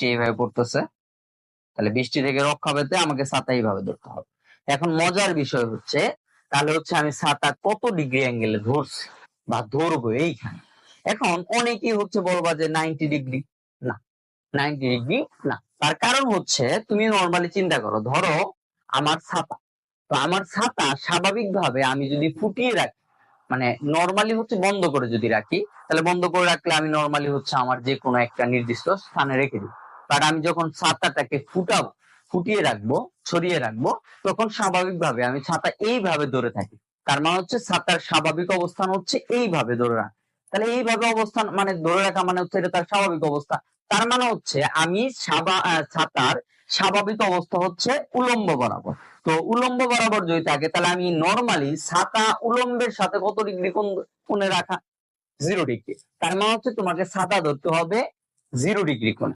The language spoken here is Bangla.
বৃষ্টি এইভাবে পড়তেছে, তাহলে বৃষ্টি থেকে রক্ষা পেতে আমাকে ছাতা এইভাবে ধরতে হবে। এখন মজার বিষয় হচ্ছে, তাহলে হচ্ছে আমি ছাতা কত ডিগ্রি অ্যাঙ্গেলে ধরছি বা ধরবো এইখানে? এখন অনেকেই হচ্ছে বলবা যে নাইনটি ডিগ্রি না নাইনটি ডিগ্রি না। তার কারণ হচ্ছে তুমি নর্মালি চিন্তা করো, ধরো আমার ছাতা, তো আমার ছাতা স্বাভাবিকভাবে আমি যদি ফুটিয়ে রাখি মানে নর্মালি হচ্ছে বন্ধ করে যদি রাখি, তাহলে বন্ধ করে রাখলে আমি নর্মালি হচ্ছে আমার যে কোনো একটা নির্দিষ্ট স্থানে রেখে দিই। বাট আমি যখন ছাতাটাকে ফুটাবো, ফুটিয়ে রাখব, ছড়িয়ে রাখব, তখন স্বাভাবিকভাবে আমি ছাতা এইভাবে ধরে থাকি। তার মানে হচ্ছে ছাতার স্বাভাবিক অবস্থান হচ্ছে এইভাবে ধরে রাখা। তাহলে এইভাবে অবস্থান মানে ধরে রাখা মানে হচ্ছে এটা তার স্বাভাবিক অবস্থা। তার মানে হচ্ছে আমি ছাতার স্বাভাবিক অবস্থা হচ্ছে উলম্ব বরাবর। তো উলম্ব বরাবর যদি থাকে, তাহলে আমি নর্মালি ছাতা উলম্বের সাথে কত ডিগ্রি কোন, কোণে রাখা? জিরো ডিগ্রি তার মানে হচ্ছে তোমাকে ছাতা ধরতে হবে জিরো ডিগ্রি কোণ।